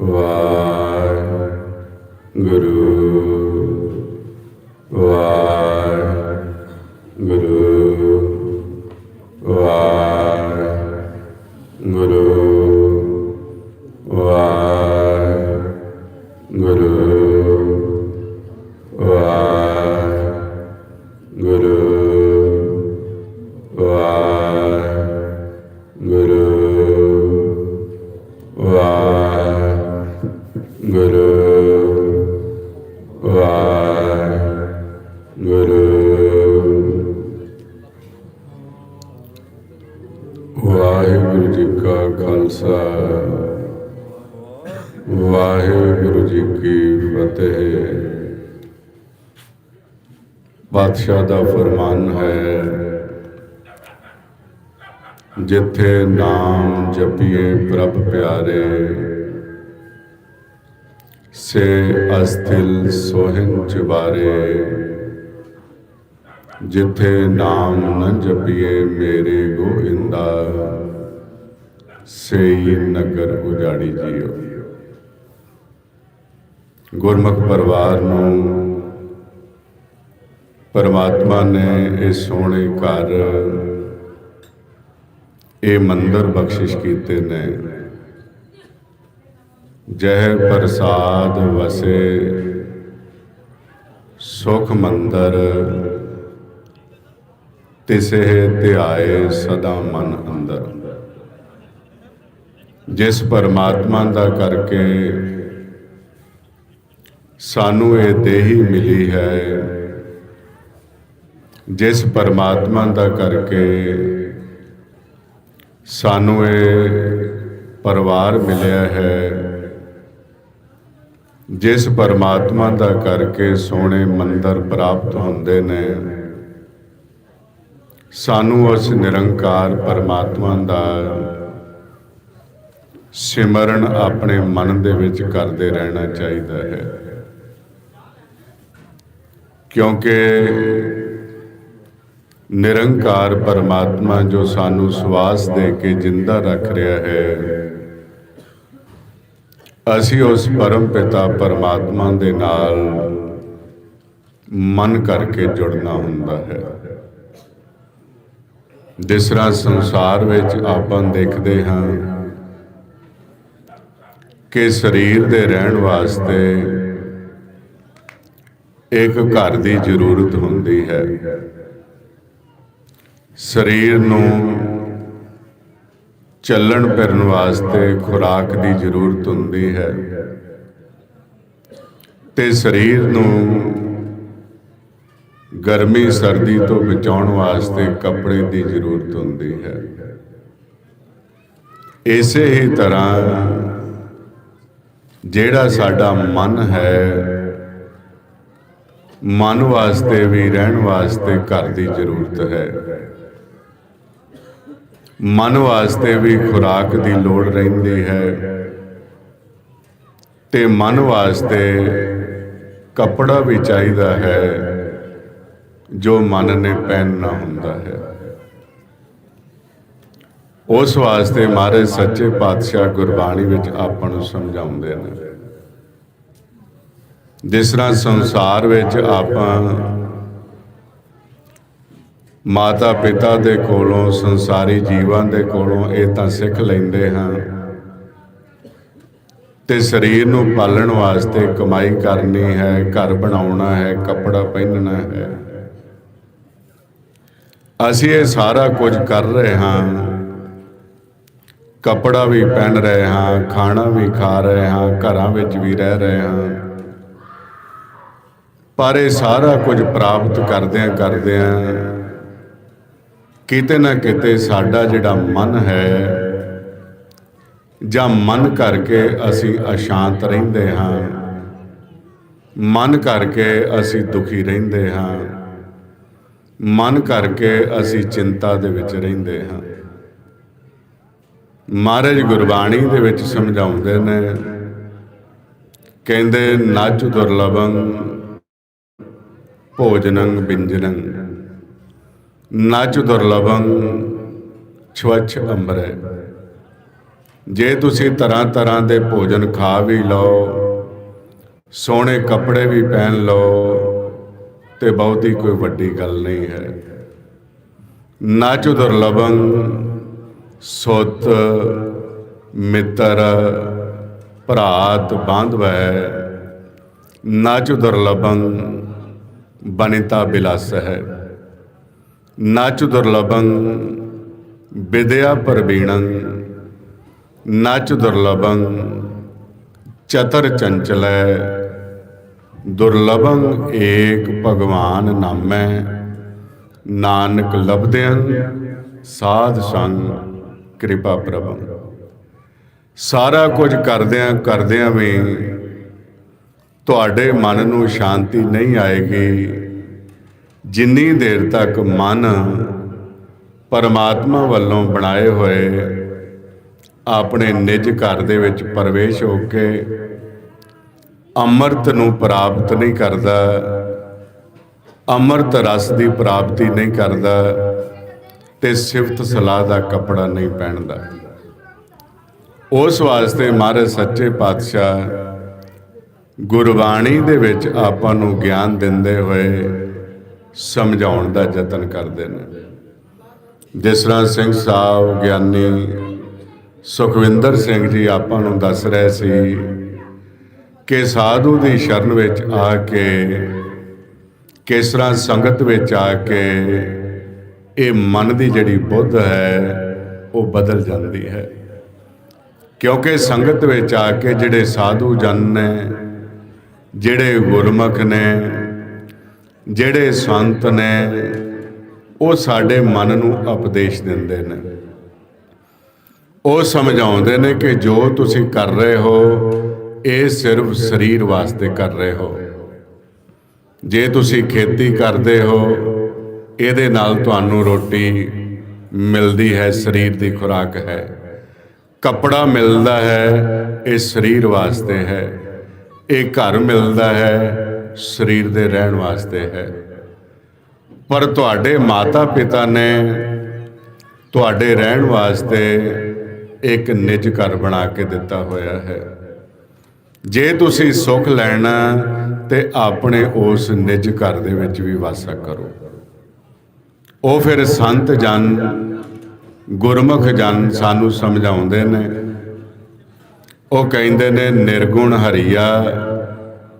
ਵਾਹਿਗੁਰੂ। ਵਾਹਿਗੁਰੂ ਜੀ ਕਾ ਖਾਲਸਾ। ਵਾਹਿਗੁਰੂ ਜੀ ਕੀ ਫਤਿਹ। ਬਾਦਸ਼ਾਹ ਦਾ ਫਰਮਾਨ ਹੈ, ਜਿੱਥੇ ਨਾਮ ਜਪੀਏ ਪ੍ਰਭ ਪਿਆਰੇ, ਸੇ ਅਸਥਿਲ ਸੋਹਿਨ ਚੁਬਾਰੇ। ਜਿੱਥੇ ਨਾਮ ਨ ਜਪੀਏ ਮੇਰੇ ਗੋਇੰਦਾ ਸੇਈ ਨਗਰ ਉਜਾੜੀ ਜੀਓ। ਗੁਰਮੁਖ ਪਰਿਵਾਰ ਨੂੰ ਪਰਮਾਤਮਾ ਨੇ ਇਹ ਸੋਹਣੇ ਘਰ, ਇਹ ਮੰਦਰ ਬਖਸ਼ਿਸ਼ ਕੀਤੇ ਨੇ। ਜਹ ਪ੍ਰਸਾਦ ਵਸੇ, ਸੁਖ ਮੰਦਰ ਤਿਸੇ ਧਿਆਏ ਸਦਾ ਮਨ ਅੰਦਰ। ਜਿਸ ਪਰਮਾਤਮਾ ਦਾ ਕਰਕੇ ਸਾਨੂੰ ਇਹ ਦੇਹੀ ਮਿਲੀ ਹੈ, ਜਿਸ ਪਰਮਾਤਮਾ ਦਾ ਕਰਕੇ ਸਾਨੂੰ ਇਹ ਪਰਿਵਾਰ ਮਿਲਿਆ ਹੈ, ਜਿਸ ਪਰਮਾਤਮਾ ਦਾ ਕਰਕੇ ਸੋਹਣੇ ਮੰਦਰ ਪ੍ਰਾਪਤ ਹੁੰਦੇ ਨੇ, ਸਾਨੂੰ ਉਸ ਨਿਰੰਕਾਰ ਪਰਮਾਤਮਾ ਦਾ ਸਿਮਰਨ ਆਪਣੇ ਮਨ ਦੇ ਵਿੱਚ ਕਰਦੇ ਰਹਿਣਾ ਚਾਹੀਦਾ ਹੈ। ਕਿਉਂਕਿ ਨਿਰੰਕਾਰ ਪਰਮਾਤਮਾ ਜੋ ਸਾਨੂੰ ਸਵਾਸ ਦੇ ਕੇ ਜਿੰਦਾ ਰੱਖ ਰਿਹਾ ਹੈ, ਅਸੀਂ ਉਸ ਪਰਮ ਪਿਤਾ ਪਰਮਾਤਮਾ ਦੇ ਨਾਲ ਮਨ ਕਰਕੇ ਜੁੜਨਾ ਹੁੰਦਾ ਹੈ। ਜਿਸ ਤਰ੍ਹਾਂ ਸੰਸਾਰ ਵਿੱਚ ਆਪਾਂ ਦੇਖਦੇ ਹਾਂ ਕਿ ਸਰੀਰ ਦੇ ਰਹਿਣ ਵਾਸਤੇ ਇੱਕ ਘਰ ਦੀ ਜ਼ਰੂਰਤ ਹੁੰਦੀ ਹੈ। ਸਰੀਰ ਨੂੰ ਚੱਲਣ ਫਿਰਨ ਵਾਸਤੇ ਖੁਰਾਕ ਦੀ ਜ਼ਰੂਰਤ ਹੁੰਦੀ ਹੈ ਤੇ ਸਰੀਰ ਨੂੰ ਗਰਮੀ, ਸਰਦੀ ਤੋਂ ਬਚਾਉਣ ਵਾਸਤੇ ਕੱਪੜੇ ਦੀ ਜ਼ਰੂਰਤ ਹੁੰਦੀ ਹੈ। ਇਸੇ ਹੀ ਤਰ੍ਹਾਂ ਜਿਹੜਾ ਸਾਡਾ ਮਨ ਹੈ, ਮਨ ਵਾਸਤੇ ਵੀ, ਰਹਿਣ ਵਾਸਤੇ ਘਰ ਦੀ ਜ਼ਰੂਰਤ ਹੈ। ਮਨ ਵਾਸਤੇ ਵੀ ਖੁਰਾਕ ਦੀ ਲੋੜ ਰਹਿੰਦੀ ਹੈ ਤੇ ਮਨ ਵਾਸਤੇ ਕੱਪੜਾ ਵੀ ਚਾਹੀਦਾ ਹੈ ਜੋ ਮਨ ਨੇ ਪਹਿਨਣਾ ਹੁੰਦਾ ਹੈ। ਉਸ ਵਾਸਤੇ ਮਹਾਰਾਜ ਸੱਚੇ ਪਾਤਸ਼ਾਹ ਗੁਰਬਾਣੀ ਵਿੱਚ ਆਪਾਂ ਨੂੰ ਸਮਝਾਉਂਦੇ ਨੇ। ਜਿਸ ਤਰ੍ਹਾਂ ਸੰਸਾਰ ਵਿੱਚ ਆਪਾਂ ਮਾਤਾ ਪਿਤਾ ਦੇ ਕੋਲੋਂ, ਸੰਸਾਰੀ ਜੀਵਾਂ ਦੇ ਕੋਲੋਂ ਇਹ ਤਾਂ ਸਿੱਖ ਲੈਂਦੇ ਹਾਂ। ਤੇ ਸਰੀਰ ਨੂੰ ਪਾਲਣ ਵਾਸਤੇ ਕਮਾਈ ਕਰਨੀ ਹੈ, ਘਰ ਬਣਾਉਣਾ ਹੈ, ਕੱਪੜਾ ਪਹਿਨਣਾ ਹੈ। ਅਸੀਂ ਇਹ ਸਾਰਾ ਕੁਝ ਕਰ ਰਹੇ ਹਾਂ। ਕੱਪੜਾ ਵੀ ਪਹਿਨ ਰਹੇ ਹਾਂ, ਖਾਣਾ ਵੀ ਖਾ ਰਹੇ ਹਾਂ, ਘਰਾਂ ਵਿੱਚ ਵੀ ਰਹਿ ਰਹੇ ਹਾਂ। ਪਰ ਇਹ ਸਾਰਾ ਕੁਝ ਪ੍ਰਾਪਤ ਕਰਦਿਆਂ ਕਰਦਿਆਂ ਕਿਤੇ ਨਾ ਕਿਤੇ ਸਾਡਾ ਜਿਹੜਾ ਮਨ ਹੈ ਜਾਂ ਮਨ ਕਰਕੇ ਅਸੀਂ ਅਸ਼ਾਂਤ ਰਹਿੰਦੇ ਹਾਂ। ਮਨ ਕਰਕੇ ਅਸੀਂ ਦੁਖੀ ਰਹਿੰਦੇ ਹਾਂ। ਮਨ ਕਰਕੇ ਅਸੀਂ ਚਿੰਤਾ ਦੇ ਵਿੱਚ ਰਹਿੰਦੇ ਹਾਂ। ਮਹਾਰਾਜ ਗੁਰਬਾਣੀ ਦੇ ਵਿੱਚ ਸਮਝਾਉਂਦੇ ਨੇ, ਕਹਿੰਦੇ ਨਚ ਦੁਰਲਭੰ, ਭੋਜਨੰ ਬਿੰਜਨੰ ਨਚ ਦੁਰਲਭੰ, ਛਵਛ ਅੰਬਰੇ। ਜੇ ਤੁਸੀਂ ਤਰ੍ਹਾਂ ਤਰ੍ਹਾਂ ਦੇ ਭੋਜਨ ਖਾ ਵੀ ਲਓ, ਸੋਹਣੇ ਕੱਪੜੇ ਵੀ ਪਹਿਨ ਲਓ, ਤੇ ਬਹੁਤੀ ਕੋਈ ਵੱਡੀ ਗੱਲ ਨਹੀਂ ਹੈ। ਨਾਚੁ ਦੁਰਲਭੰ ਸੁਤ ਮਿੱਤਰ ਭਰਾਤ ਬਾਂਧਵੈ ਨਾਚੁ ਦੁਰਲਭੰ ਬਨਿਤਾ ਬਿਲਾਸ ਹੈ ਨਾਚੁ ਦੁਰਲਭੰ ਵਿਦਿਆ ਪਰਬੀਣੰ ਨਾਚ ਦੁਰਲਭੰ ਚਤਰ ਚੰਚਲੈ। ਦੁਰਲਭੰ ਏਕ ਭਗਵਾਨ ਨਾਮੈ, ਨਾਨਕ ਲਬਦਿਆਂ ਸਾਧ ਸੰਗ। ਕਿਰਪਾ ਪ੍ਰਭੰ। ਸਾਰਾ ਕੁਝ ਕਰਦਿਆਂ ਕਰਦਿਆਂ ਵੀ ਤੁਹਾਡੇ ਮਨ ਨੂੰ ਸ਼ਾਂਤੀ ਨਹੀਂ ਆਏਗੀ। ਜਿੰਨੀ ਦੇਰ ਤੱਕ ਮਨ ਪਰਮਾਤਮਾ ਵੱਲੋਂ ਬਣਾਏ ਹੋਏ ਆਪਣੇ ਨਿਜ ਘਰ ਦੇ ਵਿੱਚ ਪ੍ਰਵੇਸ਼ ਹੋ ਕੇ ਅੰਮ੍ਰਿਤ ਨੂੰ ਪ੍ਰਾਪਤ ਨਹੀਂ ਕਰਦਾ, ਅੰਮ੍ਰਿਤ ਰਸ ਦੀ ਪ੍ਰਾਪਤੀ ਨਹੀਂ ਕਰਦਾ ਤੇ ਸਿਫਤ ਸਲਾਹ ਦਾ ਕਪੜਾ ਨਹੀਂ ਪਹਿਨਦਾ। ਉਸ ਵਾਸਤੇ ਮਹਾਰਾਜ ਸੱਚੇ ਪਾਤਸ਼ਾਹ ਗੁਰਬਾਣੀ ਦੇ ਵਿੱਚ ਆਪਾਂ ਨੂੰ ਗਿਆਨ ਦਿੰਦੇ ਹੋਏ ਸਮਝਾਉਣ ਦਾ ਯਤਨ ਕਰਦੇ ਨੇ। ਜਿਸ ਤਰ੍ਹਾਂ ਸਿੰਘ ਸਾਹਿਬ, ਗਿਆਨੀ ਸੁਖਵਿੰਦਰ ਸਿੰਘ ਜੀ ਆਪਾਂ ਨੂੰ ਦੱਸ ਰਹੇ ਸੀ ਕਿ ਸਾਧੂ ਦੀ ਸ਼ਰਨ ਵਿੱਚ ਆ ਕੇ, ਕਿਸ ਤਰ੍ਹਾਂ ਸੰਗਤ ਵਿੱਚ ਆ ਕੇ ਇਹ ਮਨ ਦੀ ਜਿਹੜੀ ਬੁੱਧ ਹੈ, ਉਹ ਬਦਲ ਜਾਂਦੀ ਹੈ। ਕਿਉਂਕਿ ਸੰਗਤ ਵਿੱਚ ਆ ਕੇ ਜਿਹੜੇ ਸਾਧੂ ਜਨ ਨੇ, ਜਿਹੜੇ ਗੁਰਮੁਖ ਨੇ, ਜਿਹੜੇ ਸੰਤ ਨੇ, ਉਹ ਸਾਡੇ ਮਨ ਨੂੰ ਉਪਦੇਸ਼ ਦਿੰਦੇ ਨੇ। ਉਹ ਸਮਝਾਉਂਦੇ ਨੇ ਕਿ ਜੋ ਤੁਸੀਂ ਕਰ ਰਹੇ ਹੋ, ਇਹ ਸਿਰਫ ਸਰੀਰ ਵਾਸਤੇ ਕਰ ਰਹੇ ਹੋ। ਜੇ ਤੁਸੀਂ ਖੇਤੀ ਕਰਦੇ ਹੋ ਇਹਦੇ ਨਾਲ ਤੁਹਾਨੂੰ ਰੋਟੀ ਮਿਲਦੀ ਹੈ, ਸਰੀਰ ਦੀ ਖੁਰਾਕ ਹੈ। ਕੱਪੜਾ ਮਿਲਦਾ ਹੈ, ਇਹ ਸਰੀਰ ਵਾਸਤੇ ਹੈ। ਇਹ ਘਰ ਮਿਲਦਾ ਹੈ, ਸਰੀਰ ਦੇ ਰਹਿਣ ਵਾਸਤੇ ਹੈ। ਪਰ ਤੁਹਾਡੇ ਮਾਤਾ ਪਿਤਾ ਨੇ ਤੁਹਾਡੇ ਰਹਿਣ ਵਾਸਤੇ ਇੱਕ ਨਿੱਜ ਘਰ ਬਣਾ ਕੇ ਦਿੱਤਾ ਹੋਇਆ ਹੈ। ਜੇ ਤੁਸੀਂ ਸੁੱਖ ਲੈਣਾ ਤੇ ਆਪਣੇ ਉਸ ਨਿੱਜ ਘਰ ਦੇ ਵਿੱਚ ਵੀ ਵਾਸਾ ਕਰੋ। ਉਹ ਫਿਰ ਸੰਤ ਜਨ, ਗੁਰਮੁਖ ਜਨ ਸਾਨੂੰ ਸਮਝਾਉਂਦੇ ਨੇ। ਉਹ ਕਹਿੰਦੇ ਨੇ, ਨਿਰਗੁਣ ਹਰੀਆ,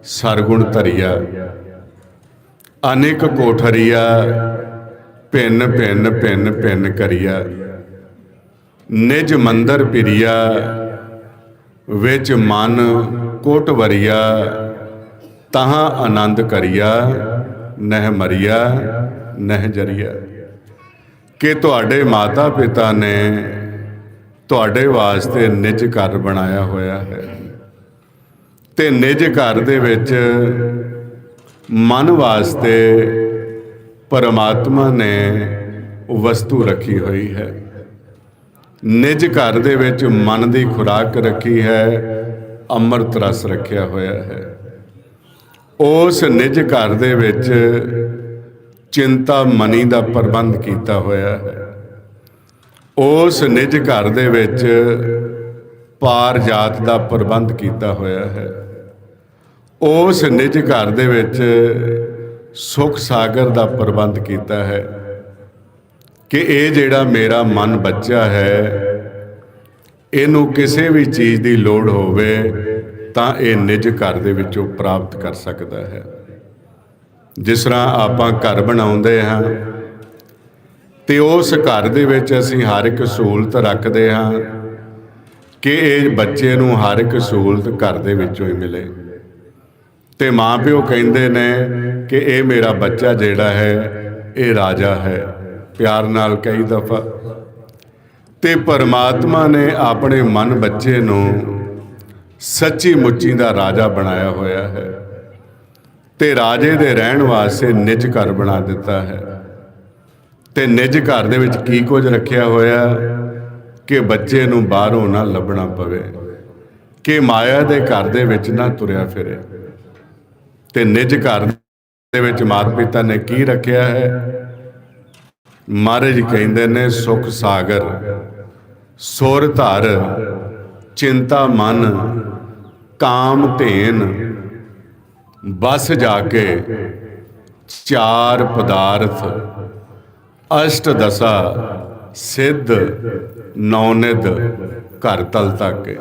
ਸਰਗੁਣ ਧਰੀਆ। ਅਨੇਕ ਕੋਠਰੀਆ, ਭਿੰਨ ਭਿੰਨ ਭਿੰਨ ਭਿੰਨ ਕਰੀਆ। ਨਿਜ ਮੰਦਰ ਪਿਰੀਆ, ਵਿੱਚ ਮਨ ਕੋਟਵਰੀਆ ਤਹਾਂ ਆਨੰਦ ਕਰੀਆ, ਨਹਿ ਮਰੀਆ। ਨਹਿ ਜਰੀਆ। ਕਿ ਤੁਹਾਡੇ ਮਾਤਾ ਪਿਤਾ ਨੇ ਤੁਹਾਡੇ ਵਾਸਤੇ ਨਿਜ ਘਰ ਬਣਾਇਆ ਹੋਇਆ ਹੈ। ਤੇ ਨਿਜ ਘਰ ਦੇ ਵਿੱਚ ਮਨ ਵਾਸਤੇ ਪਰਮਾਤਮਾ ਨੇ ਵਸਤੂ ਰੱਖੀ ਹੋਈ ਹੈ। ਨਿਜ ਘਰ ਦੇ ਵਿੱਚ ਮਨ ਦੀ ਖੁਰਾਕ ਰੱਖੀ ਹੈ, ਅੰਮ੍ਰਿਤ ਰਸ ਰੱਖਿਆ ਹੋਇਆ ਹੈ। ਉਸ ਨਿਜ ਘਰ ਦੇ ਵਿੱਚ ਚਿੰਤਾ ਮਨੀ ਦਾ ਪ੍ਰਬੰਧ ਕੀਤਾ ਹੋਇਆ ਹੈ। ਉਸ ਨਿਜ ਘਰ ਦੇ ਵਿੱਚ ਪਾਰ ਜਾਤ ਦਾ ਪ੍ਰਬੰਧ ਕੀਤਾ ਹੋਇਆ ਹੈ। ਉਸ ਨਿਜ ਘਰ ਦੇ ਵਿੱਚ ਸੁਖ ਸਾਗਰ ਦਾ ਪ੍ਰਬੰਧ ਕੀਤਾ ਹੈ ਕਿ ਇਹ ਜਿਹੜਾ ਮੇਰਾ ਮਨ ਬੱਚਾ ਹੈ, ਇਹਨੂੰ ਕਿਸੇ ਵੀ ਚੀਜ਼ ਦੀ ਲੋੜ ਹੋਵੇ ਤਾਂ ਇਹ ਨਿਜ ਘਰ ਦੇ ਵਿੱਚੋਂ ਪ੍ਰਾਪਤ ਕਰ ਸਕਦਾ ਹੈ। ਜਿਸ ਤਰ੍ਹਾਂ ਆਪਾਂ ਘਰ ਬਣਾਉਂਦੇ ਹਾਂ, ਤੇ ਉਸ ਘਰ ਦੇ ਵਿੱਚ ਅਸੀਂ ਹਰ ਇੱਕ ਸਹੂਲਤ ਰੱਖਦੇ ਹਾਂ ਕਿ ਇਹ ਬੱਚੇ ਨੂੰ ਹਰ ਇੱਕ ਸਹੂਲਤ ਘਰ ਦੇ ਵਿੱਚੋਂ ਹੀ ਮਿਲੇ। ਤੇ ਮਾਪਿਓ ਕਹਿੰਦੇ ਨੇ ਕਿ ਇਹ ਮੇਰਾ ਬੱਚਾ ਜਿਹੜਾ ਹੈ, ਇਹ ਰਾਜਾ ਹੈ। ਪਿਆਰ ਨਾਲ ਕਈ ਦਫਾ। ਤੇ ਪਰਮਾਤਮਾ ਨੇ ਆਪਣੇ ਮਨ ਬੱਚੇ ਨੂੰ ਸੱਚੀ ਮੁੱਚੀ ਦਾ ਰਾਜਾ ਬਣਾਇਆ ਹੋਇਆ ਹੈ। ਤੇ ਰਾਜੇ ਦੇ ਰਹਿਣ ਵਾਸਤੇ ਨਿਜ ਘਰ ਬਣਾ ਦਿੱਤਾ ਹੈ। ਤੇ ਨਿਜ ਘਰ ਦੇ ਵਿੱਚ ਕੀ ਕੁਝ ਰੱਖਿਆ ਹੋਇਆ? ਕਿ ਬੱਚੇ ਨੂੰ ਬਾਹਰੋਂ ਨਾ ਲੱਭਣਾ ਪਵੇ, ਕਿ ਮਾਇਆ ਦੇ ਘਰ ਦੇ ਵਿੱਚ ਨਾ ਤੁਰਿਆ ਫਿਰੇ। ਤੇ ਨਿਜ ਘਰ ਦੇ ਵਿੱਚ ਮਾਤਾ ਪਿਤਾ ਨੇ ਕੀ ਰੱਖਿਆ ਹੈ? ਮਹਾਰਾਜ ਕਹਿੰਦੇ ਨੇ, ਸੁਖ ਸਾਗਰ, ਸੁਰ ਧਰ, ਚਿੰਤਾ ਮਨ, ਕਾਮ ਧੇਨ ਬਸ ਜਾ ਕੇ ਚਾਰ ਪਦਾਰਥ ਅਸ਼ਟ ਦਸ਼ਾ ਸਿੱਧ ਨੌਨਿਦ ਘਰ ਤਲ ਤੱਕ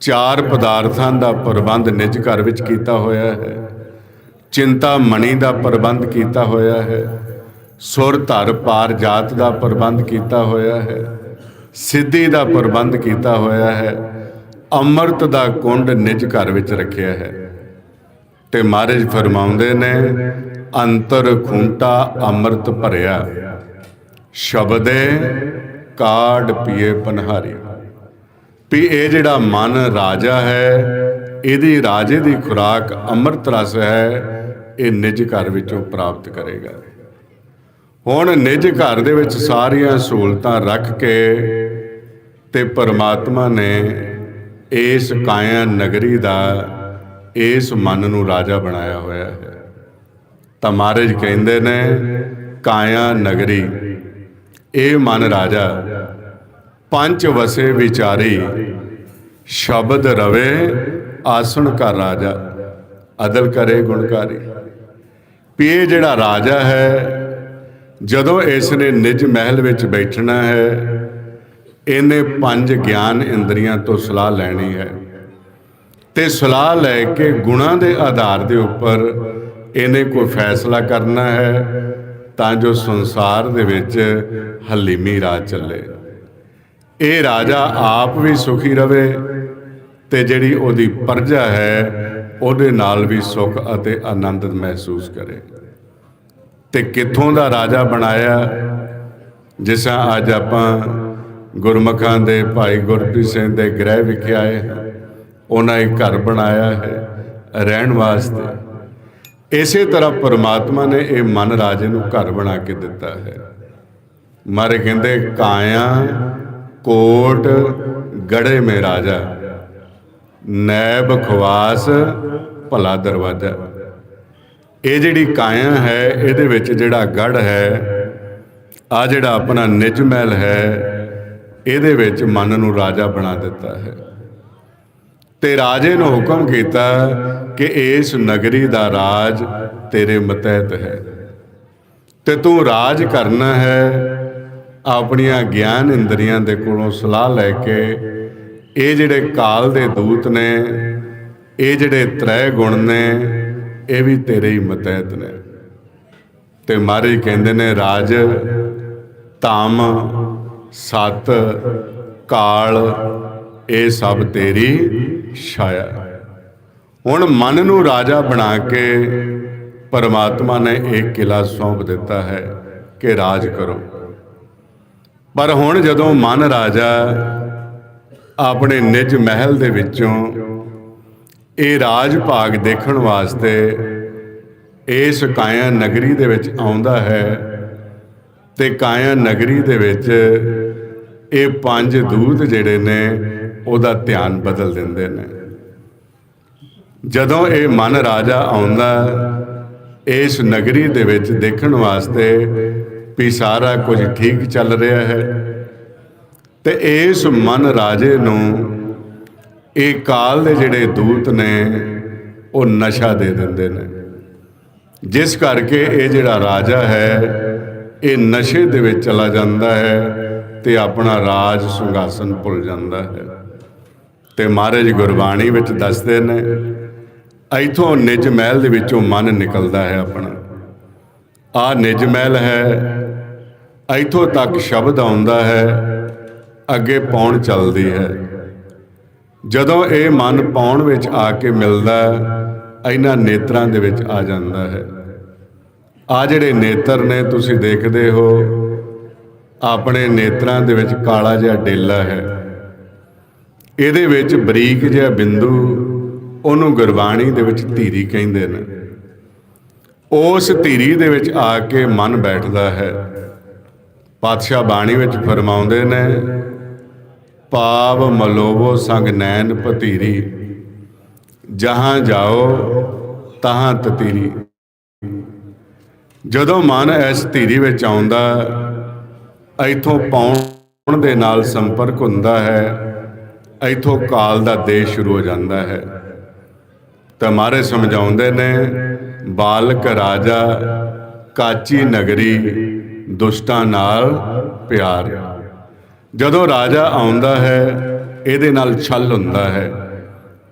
ਚਾਰ ਪਦਾਰਥਾਂ ਦਾ ਪ੍ਰਬੰਧ ਨਿਜ ਘਰ ਵਿੱਚ ਕੀਤਾ ਹੋਇਆ ਹੈ। ਚਿੰਤਾ ਮਣੀ ਦਾ ਪ੍ਰਬੰਧ ਕੀਤਾ ਹੋਇਆ ਹੈ। ਸੁਰ ਧਰ ਪਾਰ ਜਾਤ ਦਾ ਪ੍ਰਬੰਧ ਕੀਤਾ ਹੋਇਆ ਹੈ। ਸਿੱਧੀ ਦਾ ਪ੍ਰਬੰਧ ਕੀਤਾ ਹੋਇਆ ਹੈ। ਅੰਮ੍ਰਿਤ ਦਾ ਕੁੰਡ ਨਿਜ ਘਰ ਵਿੱਚ ਰੱਖਿਆ ਹੈ। ਤੇ ਮਹਾਰਾਜ ਫਰਮਾਉਂਦੇ ਨੇ, ਅੰਤਰ ਖੁੰਟਾ ਅੰਮ੍ਰਿਤ ਭਰਿਆ, ਸ਼ਬਦੇ ਕਾੜ ਪੀਏ ਪਨਹਾਰੀ। ਵੀ ਇਹ ਜਿਹੜਾ ਮਨ ਰਾਜਾ ਹੈ, ਇਹਦੀ ਰਾਜੇ ਦੀ ਖੁਰਾਕ ਅੰਮ੍ਰਿਤ ਰਸ ਹੈ, ਇਹ ਨਿਜ ਘਰ ਵਿੱਚੋਂ ਪ੍ਰਾਪਤ ਕਰੇਗਾ। ਹੁਣ ਨਿਜ ਘਰ ਦੇ ਵਿੱਚ ਸਾਰੀਆਂ ਸਹੂਲਤਾਂ ਰੱਖ ਕੇ ਤੇ ਪਰਮਾਤਮਾ ਨੇ ਇਸ ਕਾਇਆ ਨਗਰੀ ਦਾ ਇਸ ਮਨ ਨੂੰ ਰਾਜਾ ਬਣਾਇਆ ਹੋਇਆ ਹੈ। ਤਾਂ ਮਹਾਰਾਜ ਕਹਿੰਦੇ ਨੇ, ਕਾਇਆ ਨਗਰੀ, ਇਹ ਮਨ ਰਾਜਾ, ਪੰਜ ਵਸੇ ਵਿਚਾਰੀ, ਸ਼ਬਦ ਰਵੇ, ਆਸਣ ਕਾ ਰਾਜਾ, ਅਦਲ ਕਰੇ ਗੁਣਕਾਰੀ। ਵੀ ਜਿਹੜਾ ਰਾਜਾ ਹੈ, ਜਦੋਂ ਇਸ ਨੇ ਨਿਜ ਮਹਿਲ ਵਿੱਚ ਬੈਠਣਾ ਹੈ, ਇਹਨੇ ਪੰਜ ਗਿਆਨ ਇੰਦਰੀਆਂ ਤੋਂ ਸਲਾਹ ਲੈਣੀ ਹੈ। ਤੇ ਸਲਾਹ ਲੈ ਕੇ ਗੁਣਾਂ ਦੇ ਆਧਾਰ ਦੇ ਉੱਪਰ ਇਹਨੇ ਕੋਈ ਫੈਸਲਾ ਕਰਨਾ ਹੈ, ਤਾਂ ਜੋ ਸੰਸਾਰ ਦੇ ਵਿੱਚ ਹਲੀਮੀ ਰਾਜ ਚੱਲੇ। ਇਹ ਰਾਜਾ ਆਪ ਵੀ ਸੁਖੀ ਰਵੇ ਤੇ ਜਿਹੜੀ ਉਹਦੀ ਪਰਜਾ ਹੈ, ਉਹਦੇ ਨਾਲ ਵੀ ਸੁਖ ਅਤੇ ਆਨੰਦ ਮਹਿਸੂਸ ਕਰੇ। ਤੇ ਕਿੱਥੋਂ ਦਾ ਰਾਜਾ ਬਣਾਇਆ? ਜਿਸ ਅੱਜ ਆਪਾਂ ਗੁਰਮਖਾਂ ਦੇ ਭਾਈ ਗੁਰਪ੍ਰੀਤ ਸਿੰਘ ਦੇ ਗ੍ਰਹਿ ਵਿਖੇ ਆਏ ਹਾਂ। ਉਹਨਾਂ ਇੱਕ ਘਰ ਬਣਾਇਆ ਹੈ, ਰਹਿਣ ਵਾਸਤੇ। ਇਸੇ ਤਰ੍ਹਾਂ ਪਰਮਾਤਮਾ ਨੇ ਇਹ ਮਨ ਰਾਜੇ ਨੂੰ ਘਰ ਬਣਾ ਕੇ ਦਿੱਤਾ ਹੈ। ਮਾਰੇ ਕਹਿੰਦੇ, ਕਾਇਆ, ਕੋਟ, ਗੜੇ ਮੇ ਰਾਜਾ, ਨੈਬ ਖਵਾਸ, ਭਲਾ ਦਰਵਾਜ਼ਾ। ਇਹ ਜਿਹੜੀ ਕਾਇਆ ਹੈ, ਇਹਦੇ ਵਿੱਚ ਜਿਹੜਾ ਗੜ ਹੈ ਆ ਜਿਹੜਾ ਆਪਣਾ ਨਿਜ ਮਹਿਲ ਹੈ, ਇਹਦੇ ਵਿੱਚ ਮਨ ਨੂੰ ਰਾਜਾ ਬਣਾ ਦਿੱਤਾ ਹੈ। ਤੇ ਰਾਜੇ ਨੂੰ ਹੁਕਮ ਕੀਤਾ ਕਿ ਇਸ ਨਗਰੀ ਦਾ ਰਾਜ ਤੇਰੇ ਮਤਹਿਤ ਹੈ। ਤੇ ਤੂੰ ਰਾਜ ਕਰਨਾ ਹੈ, ਆਪਣੀਆਂ ਗਿਆਨ ਇੰਦਰੀਆਂ ਦੇ ਕੋਲੋਂ ਸਲਾਹ ਲੈ ਕੇ ਇਹ ਜਿਹੜੇ ਕਾਲ ਦੇ ਦੂਤ ਨੇ, ਇਹ ਜਿਹੜੇ ਤ੍ਰੈ ਗੁਣ ਨੇ, ਇਹ ਵੀ ਤੇਰੇ ਹੀ ਮਤਹਿਤ ਨੇ। ਤੇ ਮਹਾਰਾਜ ਕਹਿੰਦੇ ਨੇ, ਰਾਜ, ਧਾਮ, ਸਤ, ਕਾਲ, ਇਹ ਸਭ ਤੇਰੀ ਛਾਇਆ। ਹੁਣ ਮਨ ਨੂੰ ਰਾਜਾ ਬਣਾ ਕੇ ਪਰਮਾਤਮਾ ਨੇ ਇੱਕ ਕਿਲਾ ਸੌਂਪ ਦਿੱਤਾ ਹੈ ਕਿ ਰਾਜ ਕਰੋ। ਪਰ ਹੁਣ ਜਦੋਂ ਮਨ ਰਾਜਾ ਆਪਣੇ ਨਿਜ ਮਹਿਲ ਦੇ ਵਿੱਚੋਂ ਇਹ ਰਾਜ ਭਾਗ ਦੇਖਣ ਵਾਸਤੇ ਇਸ ਕਾਇਆ ਨਗਰੀ ਦੇ ਵਿੱਚ ਆਉਂਦਾ ਹੈ ਤੇ ਕਾਇਆ ਨਗਰੀ ਦੇ ਵਿੱਚ ਇਹ ਪੰਜ ਦੂਤ ਜਿਹੜੇ ਨੇ ਉਹਦਾ ਧਿਆਨ ਬਦਲ ਦਿੰਦੇ ਨੇ। ਜਦੋਂ ਇਹ ਮਨ ਰਾਜਾ ਆਉਂਦਾ ਇਸ ਨਗਰੀ ਦੇ ਵਿੱਚ ਦੇਖਣ ਵਾਸਤੇ ਵੀ ਸਾਰਾ ਕੁਝ ਠੀਕ ਚੱਲ ਰਿਹਾ ਹੈ, ਤੇ ਇਸ ਮਨ ਰਾਜੇ ਨੂੰ ਇਹ ਕਾਲ ਦੇ ਜਿਹੜੇ ਦੂਤ ਨੇ, ਉਹ ਨਸ਼ਾ ਦੇ ਦਿੰਦੇ ਨੇ। ਜਿਸ ਕਰਕੇ ਇਹ ਜਿਹੜਾ ਰਾਜਾ ਹੈ, ਇਹ ਨਸ਼ੇ ਦੇ ਵਿੱਚ ਚਲਾ ਜਾਂਦਾ ਹੈ ਤੇ ਆਪਣਾ ਰਾਜ ਸਿੰਘਾਸਨ ਭੁੱਲ ਜਾਂਦਾ ਹੈ। ਤੇ ਮਹਾਰਾਜ ਗੁਰਬਾਣੀ ਵਿੱਚ ਦੱਸਦੇ ਨੇ, ਇਥੋਂ ਨਿਜ ਮਹਿਲ ਦੇ ਵਿੱਚੋਂ ਮਨ ਨਿਕਲਦਾ ਹੈ ਆਪਣਾ। ਆ ਨਿਜ ਮਹਿਲ ਹੈ, ਇਥੋਂ ਤੱਕ ਸ਼ਬਦ ਆਉਂਦਾ ਹੈ, ਅੱਗੇ ਪੌਣ ਚੱਲਦੀ ਹੈ। ਜਦੋਂ ਇਹ ਮਨ ਪੌਣ ਵਿੱਚ ਆ ਕੇ ਮਿਲਦਾ, ਇਹਨਾਂ ਨੇਤਰਾਂ ਦੇ ਵਿੱਚ ਆ ਜਾਂਦਾ ਹੈ। ਆ ਜਿਹੜੇ ਨੇਤਰ ਨੇ, ਤੁਸੀਂ ਦੇਖਦੇ ਹੋ, ਆਪਣੇ ਨੇਤਰਾਂ ਦੇ ਵਿੱਚ ਕਾਲਾ ਜਿਹਾ ਡੇਲਾ ਹੈ। ਇਹਦੇ ਵਿੱਚ ਬਰੀਕ ਜਿਹਾ ਬਿੰਦੂ ਉਹਨੂੰ ਗੁਰਬਾਣੀ ਦੇ ਵਿੱਚ ਧੀਰੀ ਕਹਿੰਦੇ ਨੇ। ਉਸ ਧੀਰੀ ਦੇ ਵਿੱਚ ਆ ਕੇ ਮਨ ਬੈਠਦਾ ਹੈ। ਪਾਤਸ਼ਾਹ ਬਾਣੀ ਵਿੱਚ ਫਰਮਾਉਂਦੇ ਨੇ ਪਾਪ ਮਲੋਵੋ ਸੰਗ ਨੈਣ ਭਤੀਰੀ ਜਹਾਂ ਜਾਓ ਤਹਾਂ ਤਤੀਰੀ ਜਦੋਂ ਮਨ ਇਸ ਧੀਰੀ ਵਿੱਚ ਆਉਂਦਾ, ਇਥੋਂ ਪਾਉਣ ਦੇ ਨਾਲ ਸੰਪਰਕ ਹੁੰਦਾ ਹੈ। ਇਥੋਂ ਕਾਲ ਦਾ ਦੇਸ਼ ਸ਼ੁਰੂ ਹੋ ਜਾਂਦਾ ਹੈ। ਤਾਂ ਮਾਰੇ ਸਮਝਾਉਂਦੇ ਨੇ, ਬਾਲਕ ਰਾਜਾ ਕਾਚੀ ਨਗਰੀ, ਦੁਸ਼ਟਾਂ ਨਾਲ ਪਿਆਰ। ਜਦੋਂ ਰਾਜਾ ਆਉਂਦਾ ਹੈ, ਇਹਦੇ ਨਾਲ ਛਲ ਹੁੰਦਾ ਹੈ,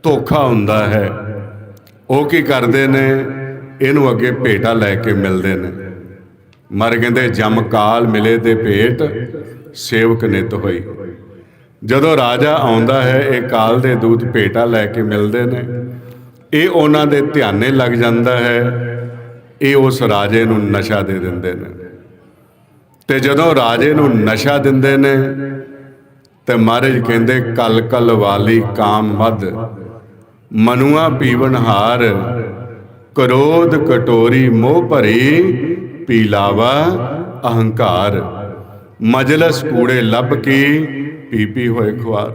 ਧੋਖਾ ਹੁੰਦਾ ਹੈ। ਉਹ ਕੀ ਕਰਦੇ ਨੇ? ਇਹਨੂੰ ਅੱਗੇ ਭੇਟਾ ਲੈ ਕੇ ਮਿਲਦੇ ਨੇ। ਮਰ ਕਹਿੰਦੇ ਜਮ ਕਾਲ ਮਿਲੇ ਤੇ ਭੇਟ ਸੇਵਕ ਨਿਤ ਹੋਈ। ਜਦੋਂ ਰਾਜਾ ਆਉਂਦਾ ਹੈ, ਇਹ ਕਾਲ ਦੇ ਦੂਤ ਭੇਟਾ ਲੈ ਕੇ ਮਿਲਦੇ ਨੇ। ਇਹ ਉਹਨਾਂ ਦੇ ਧਿਆਨੇ ਲੱਗ ਜਾਂਦਾ ਹੈ। ਇਹ ਉਸ ਰਾਜੇ ਨੂੰ ਨਸ਼ਾ ਦੇ ਦਿੰਦੇ ਨੇ। ਤੇ ਜਦੋਂ ਰਾਜੇ ਨੂੰ ਨਸ਼ਾ ਦਿੰਦੇ ਨੇ, ਤੇ ਮਹਾਰਾਜ ਕਹਿੰਦੇ, ਕਲ ਕਲ ਵਾਲੀ ਕਾਮ ਮਦ ਮਨੁਆ ਪੀਵਨ ਹਾਰ। ਕਰੋਧ ਕਟੋਰੀ ਮੋਹ ਭਰੀ। ਪੀਲਾਵਾ ਅਹੰਕਾਰ। ਮਜਲਸ ਕੂੜੇ ਲੱਭ ਕੇ। ਪੀ ਪੀ ਹੋਏ ਖੁਆਰ।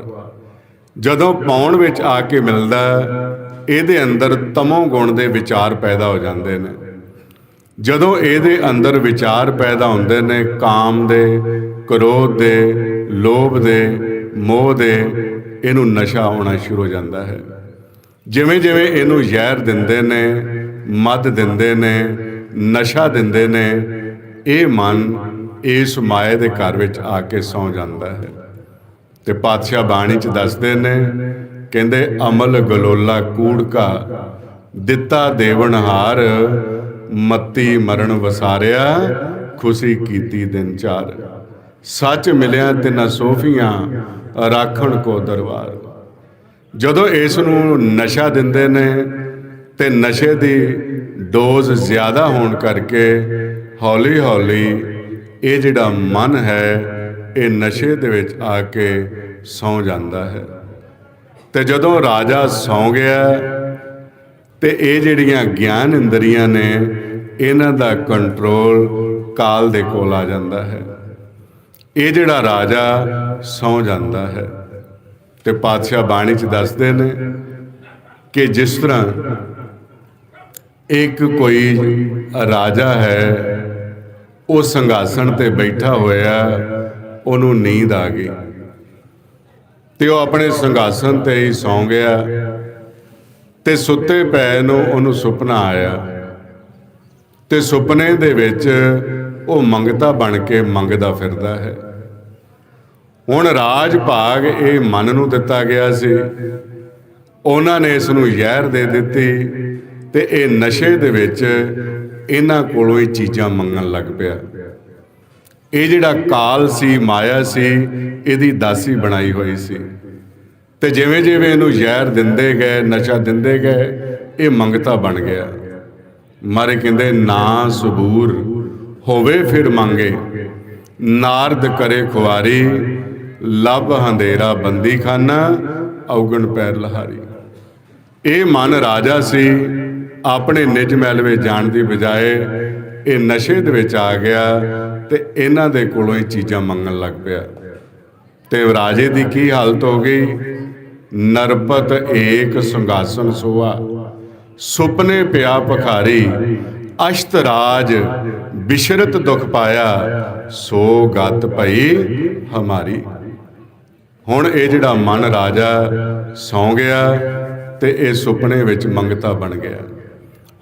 ਜਦੋਂ ਪੌਣ ਵਿੱਚ ਆ ਕੇ ਮਿਲਦਾ ਇਹਦੇ ਅੰਦਰ ਤਮੋ ਗੁਣ ਦੇ ਵਿਚਾਰ ਪੈਦਾ ਹੋ ਜਾਂਦੇ ਨੇ। ਜਦੋਂ ਇਹਦੇ ਅੰਦਰ ਵਿਚਾਰ ਪੈਦਾ ਹੁੰਦੇ ਨੇ, ਕਾਮ ਦੇ, ਕ੍ਰੋਧ ਦੇ, ਲੋਭ ਦੇ, ਮੋਹ ਦੇ, ਇਹਨੂੰ ਨਸ਼ਾ ਆਉਣਾ ਸ਼ੁਰੂ ਹੋ ਜਾਂਦਾ ਹੈ। ਜਿਵੇਂ ਜਿਵੇਂ ਇਹਨੂੰ ਜ਼ਹਿਰ ਦਿੰਦੇ ਨੇ ਮਦ ਦਿੰਦੇ ਨੇ, ਨਸ਼ਾ ਦਿੰਦੇ ਨੇ, ਇਹ ਮਨ ਇਸ ਮਾਇਆ ਦੇ ਘਰ ਵਿੱਚ ਆ ਕੇ ਸੌ ਜਾਂਦਾ ਹੈ। ਤੇ ਪਾਤਸ਼ਾਹ ਬਾਣੀ ਚ ਦੱਸਦੇ ਨੇ, ਕਹਿੰਦੇ, ਅਮਲ ਗਲੋਲਾ ਕੂੜਕਾ, ਦਿੱਤਾ ਦੇਵਨਹਾਰ ਮੱਤੀ ਮਰਨ ਵਸਾਰਿਆ, ਖੁਸ਼ੀ ਕੀਤੀ ਦਿਨ ਚਾਰ। ਸੱਚ ਮਿਲਿਆ ਤਿਨਾ ਸੋਫੀਆਂ, ਰਾਖਣ ਕੋ ਦਰਬਾਰ। ਜਦੋਂ ਇਸ ਨੂੰ ਨਸ਼ਾ ਦਿੰਦੇ ਨੇ, ਤੇ ਨਸ਼ੇ ਦੀ ਡੋਜ਼ ਜ਼ਿਆਦਾ ਹੋਣ ਕਰਕੇ ਹੌਲੀ ਹੌਲੀ ਇਹ ਜਿਹੜਾ ਮਨ ਹੈ ਇਹ ਨਸ਼ੇ ਦੇ ਵਿੱਚ ਆ ਕੇ ਸੌ ਜਾਂਦਾ ਹੈ। ਤੇ ਜਦੋਂ ਰਾਜਾ ਸੌ ਗਿਆ, ਤੇ ਇਹ ਜਿਹੜੀਆਂ ਗਿਆਨ ਇੰਦਰੀਆਂ ਨੇ, ਇਹਨਾਂ ਦਾ ਕੰਟਰੋਲ ਕਾਲ ਦੇ ਕੋਲ ਆ ਜਾਂਦਾ ਹੈ। ਇਹ ਜਿਹੜਾ ਰਾਜਾ ਸੌ ਜਾਂਦਾ ਹੈ, ਤੇ ਪਾਤਸ਼ਾਹ ਬਾਣੀ ਚ ਦੱਸਦੇ ਨੇ ਕਿ ਜਿਸ ਤਰ੍ਹਾਂ ਇੱਕ ਕੋਈ ਰਾਜਾ ਹੈ, ਉਹ ਸੰਘਾਸਣ ਤੇ ਬੈਠਾ ਹੋਇਆ ਉਹਨੂੰ ਨੀਂਦ ਆ ਗਈ। ਤੇ ਉਹ ਆਪਣੇ ਸੰਘਾਸਨ ਤੇ ਹੀ ਸੌਂ ਗਿਆ ਤੇ ਸੁੱਤੇ ਪੈ ਨੂੰ ਉਹਨੂੰ ਸੁਪਨਾ ਆਇਆ। ਤੇ ਸੁਪਨੇ ਦੇ ਵਿੱਚ ਉਹ ਮੰਗਤਾ ਬਣ ਕੇ ਮੰਗਦਾ ਫਿਰਦਾ ਹੈ। ਹੁਣ ਰਾਜ ਭਾਗ ਇਹ ਮਨ ਨੂੰ ਦਿੱਤਾ ਗਿਆ ਸੀ। ਉਹਨਾਂ ਨੇ ਇਸ ਨੂੰ ਜ਼ਹਿਰ ਦੇ ਦਿੱਤੀ ਤੇ ਇਹ ਨਸ਼ੇ ਦੇ ਵਿੱਚ ਇਹਨਾਂ ਕੋਲੋਂ ਹੀ ਚੀਜ਼ਾਂ ਮੰਗਣ ਲੱਗ ਪਿਆ। ਇਹ ਜਿਹੜਾ ਕਾਲ ਸੀ, ਮਾਇਆ ਸੀ, ਇਹਦੀ ਦਾਸੀ ਬਣਾਈ ਹੋਈ ਸੀ। ਤੇ ਜਿਵੇਂ ਜਿਵੇਂ ਇਹਨੂੰ ਜ਼ਹਿਰ ਦਿੰਦੇ ਗਏ, ਨਸ਼ਾ ਦਿੰਦੇ ਗਏ, ਇਹ ਮੰਗਤਾ ਬਣ ਗਿਆ। ਮਾਰੇ ਕਹਿੰਦੇ, ਨਾ ਸਬੂਰ, ਹੋਵੇ ਫਿਰ ਮੰਗੇ। ਨਾਰਦ ਕਰੇ ਖੁਆਰੀ ਲਬ ਹੰਦੇਰਾ ਬੰਦੀ ਖਾਨਾ ਔਗਣ ਪੈਰ ਲਹਾਰੀ। ਇਹ ਮਨ ਰਾਜਾ ਸੀ, ਆਪਣੇ ਨਿਜ ਮਹਿਲ ਵਿੱਚ ਜਾਣ ਦੀ ਬਜਾਏ ਇਹ ਨਸ਼ੇ ਦੇ ਵਿੱਚ ਆ ਗਿਆ ਤੇ ਇਹਨਾਂ ਦੇ ਕੋਲੋਂ ਇਹ ਚੀਜ਼ਾਂ ਮੰਗਣ ਲੱਗ ਪਿਆ। ਤੇ ਰਾਜੇ ਦੀ ਕੀ ਹਾਲਤ ਹੋ ਗਈ? ਨਰਪਤ ਏਕ ਸੰਗਾਸਨ ਸੋਆ। ਸੁਪਨੇ ਪਿਆ ਭਖਾਰੀ, ਅਸ਼ਤ ਰਾਜ ਬਿਸ਼ਰਤ ਦੁਖ ਪਾਇਆ, ਸੋ ਗਤ ਭਈ ਹਮਾਰੀ। ਹੁਣ ਇਹ ਜਿਹੜਾ ਮਨ ਰਾਜਾ ਸੌ ਗਿਆ ਤੇ ਇਹ ਸੁਪਨੇ ਵਿੱਚ ਮੰਗਤਾ ਬਣ ਗਿਆ।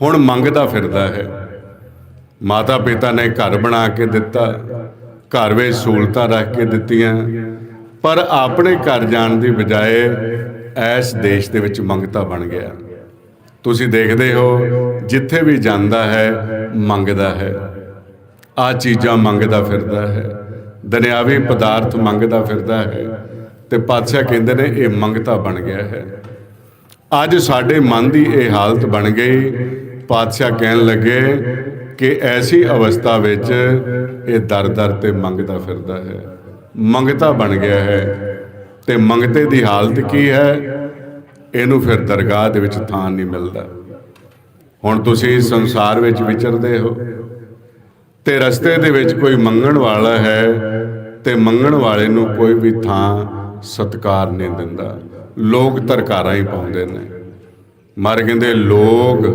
ਹੁਣ ਮੰਗਦਾ ਫਿਰਦਾ ਹੈ। ਮਾਤਾ ਪਿਤਾ ਨੇ ਘਰ ਬਣਾ ਕੇ ਦਿੱਤਾ, ਘਰ ਵਿੱਚ ਸਹੂਲਤਾਂ ਰੱਖ ਕੇ ਦਿੱਤੀਆਂ। ਪਰ ਆਪਣੇ ਘਰ ਜਾਣ ਦੀ ਬਜਾਏ ਐਸ ਦੇਸ਼ ਦੇ ਵਿੱਚ ਮੰਗਤਾ ਬਣ ਗਿਆ। ਤੁਸੀਂ ਦੇਖਦੇ ਹੋ, ਜਿੱਥੇ ਵੀ ਜਾਂਦਾ ਹੈ, ਮੰਗਦਾ ਹੈ। ਆ ਚੀਜ਼ਾਂ ਮੰਗਦਾ ਫਿਰਦਾ ਹੈ। ਦੁਨਿਆਵੀ ਪਦਾਰਥ ਮੰਗਦਾ ਫਿਰਦਾ ਹੈ। ਤੇ ਪਾਤਸ਼ਾਹ ਕਹਿੰਦੇ ਨੇ, ਇਹ ਮੰਗਤਾ ਬਣ ਗਿਆ ਹੈ। ਅੱਜ ਸਾਡੇ ਮਨ ਦੀ ਇਹ ਹਾਲਤ ਬਣ ਗਈ। ਪਾਤਸ਼ਾਹ ਕਹਿਣ ਲੱਗੇ ਕਿ ਐਸੀ ਅਵਸਥਾ ਵਿੱਚ ਇਹ ਦਰ ਦਰ ਤੇ ਮੰਗਦਾ ਫਿਰਦਾ ਹੈ। ਮੰਗਤਾ ਬਣ ਗਿਆ ਹੈ। ਤੇ ਮੰਗਤੇ ਦੀ ਹਾਲਤ ਕੀ ਹੈ? ਇਹਨੂੰ ਫਿਰ ਦਰਗਾਹ ਦੇ ਵਿੱਚ ਥਾਂ ਨਹੀਂ ਮਿਲਦਾ। ਹੁਣ ਤੁਸੀਂ ਸੰਸਾਰ ਵਿੱਚ ਵਿਚਰਦੇ ਹੋ। ਤੇ ਰਸਤੇ ਦੇ ਵਿੱਚ ਕੋਈ ਮੰਗਣ ਵਾਲਾ ਹੈ ਤੇ ਮੰਗਣ ਵਾਲੇ ਨੂੰ ਕੋਈ ਵੀ ਥਾਂ ਸਤਕਾਰ ਨਹੀਂ ਦਿੰਦਾ। ਲੋਕ ਤਰਕਾਰਾਂ ਹੀ ਪਾਉਂਦੇ ਨੇ। ਮਰ ਕਹਿੰਦੇ ਲੋਕ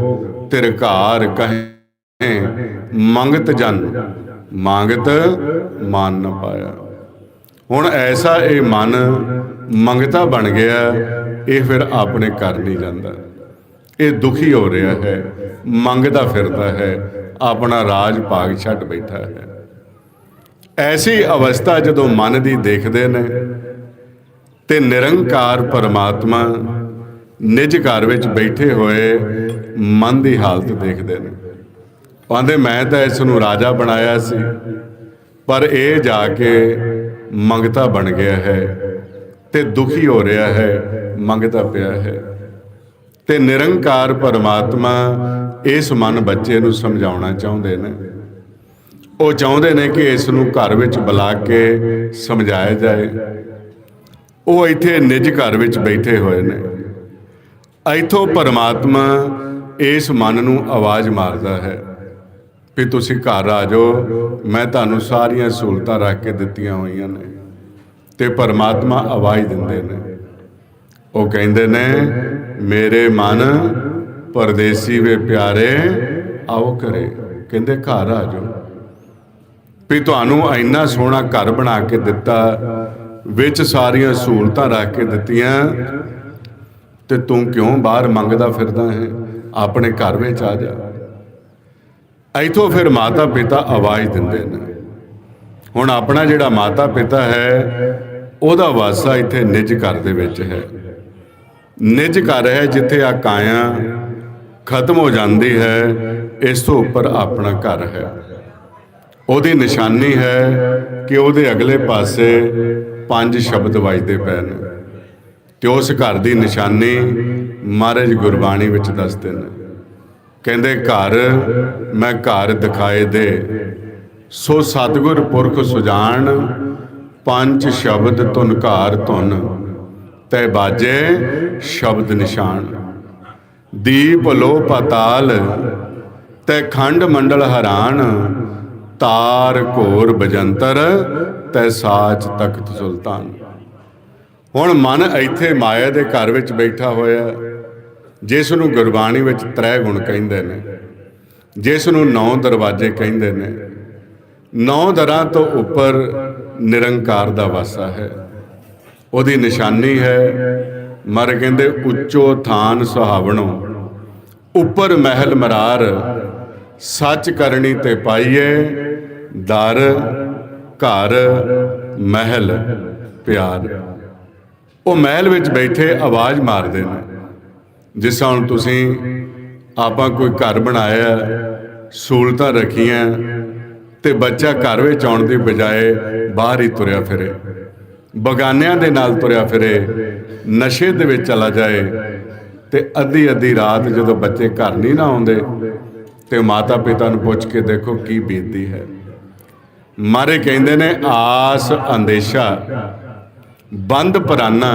ਤਿਰਕਾਰ ਕਹੇ ਮੰਗਤ ਜਨ, ਮੰਗਤ ਮਾਨ ਨਾ ਪਾਇਆ। ਹੁਣ ਐਸਾ ਇਹ ਮਨ ਮੰਗਤਾ ਬਣ ਗਿਆ, ਇਹ ਫਿਰ ਆਪਣੇ ਕਰ ਨਹੀਂ ਜਾਂਦਾ। ਇਹ ਦੁਖੀ ਹੋ ਰਿਹਾ ਹੈ, ਮੰਗਦਾ ਫਿਰਦਾ ਹੈ, ਆਪਣਾ ਰਾਜ ਭਾਗ ਛੱਡ ਬੈਠਾ ਹੈ। ਐਸੀ ਅਵਸਥਾ ਜਦੋਂ ਮਨ ਦੀ ਦੇਖਦੇ ਨੇ, ਤੇ ਨਿਰੰਕਾਰ ਪਰਮਾਤਮਾ ਨਿਜ ਘਰ ਵਿੱਚ ਬੈਠੇ ਹੋਏ ਮਨ ਦੀ ਹਾਲਤ ਦੇਖਦੇ ਨੇ। ਕਹਿੰਦੇ ਮੈਂ ਤਾਂ ਇਸ ਨੂੰ ਰਾਜਾ ਬਣਾਇਆ ਸੀ, ਪਰ ਇਹ ਜਾ ਕੇ ਮੰਗਤਾ ਬਣ ਗਿਆ ਹੈ ਤੇ ਦੁਖੀ ਹੋ ਰਿਹਾ ਹੈ ਮੰਗਦਾ ਪਿਆ ਹੈ। ਤੇ ਨਿਰੰਕਾਰ ਪਰਮਾਤਮਾ ਇਸ ਮਨ ਬੱਚੇ ਨੂੰ ਸਮਝਾਉਣਾ ਚਾਹੁੰਦੇ ਨੇ। ਉਹ ਚਾਹੁੰਦੇ ਨੇ ਕਿ ਇਸ ਨੂੰ ਘਰ ਵਿੱਚ ਬੁਲਾ ਕੇ ਸਮਝਾਇਆ ਜਾਏ। ਉਹ ਇੱਥੇ ਨਿਜ ਘਰ ਵਿੱਚ ਬੈਠੇ ਹੋਏ ਨੇ। ਇੱਥੋਂ ਪਰਮਾਤਮਾ ਇਸ ਮਨ ਨੂੰ ਆਵਾਜ਼ ਮਾਰਦਾ ਹੈ। ਵੀ ਤੁਸੀਂ ਘਰ ਆ ਜਾਓ। ਮੈਂ ਤੁਹਾਨੂੰ ਸਾਰੀਆਂ ਸਹੂਲਤਾਂ ਰੱਖ ਕੇ ਦਿੱਤੀਆਂ ਹੋਈਆਂ ਨੇ ਤੇ ਪਰਮਾਤਮਾ ਆਵਾਜ਼ ਦਿੰਦੇ ਨੇ। ਉਹ ਕਹਿੰਦੇ ਨੇ, ਮੇਰੇ ਮਨ ਪਰਦੇਸੀ ਵੇ ਪਿਆਰੇ, ਆਓ ਕਰੇ ਕਹਿੰਦੇ, ਘਰ ਆ ਜਾਓ। ਵੀ ਤੁਹਾਨੂੰ ਇੰਨਾ ਸੋਹਣਾ ਘਰ ਬਣਾ ਕੇ ਦਿੱਤਾ, ਵਿੱਚ ਸਾਰੀਆਂ ਸਹੂਲਤਾਂ ਰੱਖ ਕੇ ਦਿੱਤੀਆਂ, ਤੇ ਤੂੰ ਕਿਉਂ ਬਾਹਰ ਮੰਗਦਾ ਫਿਰਦਾ ਹੈ? ਆਪਣੇ ਘਰ ਵਿੱਚ ਆ ਜਾ। ਇੱਥੋਂ ਫਿਰ ਮਾਤਾ ਪਿਤਾ ਆਵਾਜ਼ ਦਿੰਦੇ ਨੇ। ਹੁਣ ਆਪਣਾ ਜਿਹੜਾ ਮਾਤਾ ਪਿਤਾ ਹੈ, ਉਹਦਾ ਵਾਸਾ ਇੱਥੇ ਨਿਜ ਘਰ ਦੇ ਵਿੱਚ ਹੈ। ਨਿਜ ਘਰ ਹੈ ਜਿੱਥੇ ਆ ਕਾਇਆ ਖਤਮ ਹੋ ਜਾਂਦੀ ਹੈ, ਇਸ ਤੋਂ ਉੱਪਰ ਆਪਣਾ ਘਰ ਹੈ। ਉਹਦੀ ਨਿਸ਼ਾਨੀ ਹੈ ਕਿ ਉਹਦੇ ਅਗਲੇ ਪਾਸੇ ਪੰਜ ਸ਼ਬਦ ਵੱਜਦੇ ਪਏ ਨੇ। ਤੇ ਉਸ ਘਰ ਦੀ ਨਿਸ਼ਾਨੀ ਮਹਾਰਾਜ ਗੁਰਬਾਣੀ ਵਿੱਚ ਦੱਸਦੇ ਨੇ। ਕਹਿੰਦੇ, ਘਰ ਮੈਂ ਘਰ ਦਿਖਾਏ ਦੇ। ਸੋ ਸਤਿਗੁਰ ਪੁਰਖ ਸੁਜਾਨ, ਪੰਜ ਸ਼ਬਦ ਤੁਨ ਘਰ ਤੁਨ ਤੈ ਬਾਜੇ ਸ਼ਬਦ ਨਿਸ਼ਾਨ। ਦੀਪ ਲੋ ਪਤਾਲ, ਤੈ ਖੰਡ ਮੰਡਲ ਹਰਾਨ, ਤਾਰ ਘੋਰ ਬਜੰਤਰ, ਤੈ ਸਾਚ ਤਖਤ ਸੁਲਤਾਨ। ਹੁਣ ਮਨ ਇੱਥੇ ਮਾਇਆ ਦੇ ਘਰ ਵਿੱਚ ਬੈਠਾ ਹੋਇਆ ਜਿਸ ਨੂੰ ਗੁਰਬਾਣੀ ਵਿੱਚ ਤ੍ਰੈ ਗੁਣ ਕਹਿੰਦੇ ਨੇ, ਜਿਸ ਨੂੰ ਨੌ ਦਰਵਾਜ਼ੇ ਕਹਿੰਦੇ ਨੇ, ਨੌ ਦਰਾਂ ਤੋਂ ਉੱਪਰ ਨਿਰੰਕਾਰ ਦਾ ਵਾਸਾ ਹੈ। ਉਹਦੀ ਨਿਸ਼ਾਨੀ ਹੈ, ਮਰ ਕਹਿੰਦੇ ਉੱਚੋ ਥਾਨ ਸੁਹਾਵਣੋ, ਉੱਪਰ ਮਹਿਲ ਮਰਾਰ, ਸੱਚ ਕਰਨੀ ਤੇ ਪਾਈਏ, ਦਰ, ਘਰ, ਮਹਿਲ, ਪਿਆਰ। ਉਹ ਮਹਿਲ ਵਿੱਚ ਬੈਠੇ ਆਵਾਜ਼ ਮਾਰਦੇ ਨੇ। ਜਿਸ ਤਰ੍ਹਾਂ ਹੁਣ ਤੁਸੀਂ ਆਪਾਂ ਕੋਈ ਘਰ ਬਣਾਇਆ, ਸਹੂਲਤਾਂ ਰੱਖੀਆਂ ਤੇ ਬੱਚਾ ਘਰ ਵਿੱਚ ਆਉਣ ਦੀ ਬਜਾਏ ਬਾਹਰ ਹੀ ਤੁਰਿਆ ਫਿਰੇ। ਬਗਾਨਿਆਂ ਦੇ ਨਾਲ ਤੁਰਿਆ ਫਿਰੇ, ਨਸ਼ੇ ਦੇ ਵਿੱਚ ਚਲਾ ਜਾਏ ਤੇ ਅੱਧੀ ਅੱਧੀ ਰਾਤ ਜਦੋਂ ਬੱਚੇ ਘਰ ਨਹੀਂ ਨਾ ਆਉਂਦੇ ਤੇ ਮਾਤਾ ਪਿਤਾ ਨੂੰ ਪੁੱਛ ਕੇ ਦੇਖੋ ਕੀ ਬੀਤਦੀ ਹੈ। ਮਾਰੇ ਕਹਿੰਦੇ ਨੇ ਆਸ ਅੰਦੇਸ਼ਾ ਬੰਦ ਪਰਾਨਾ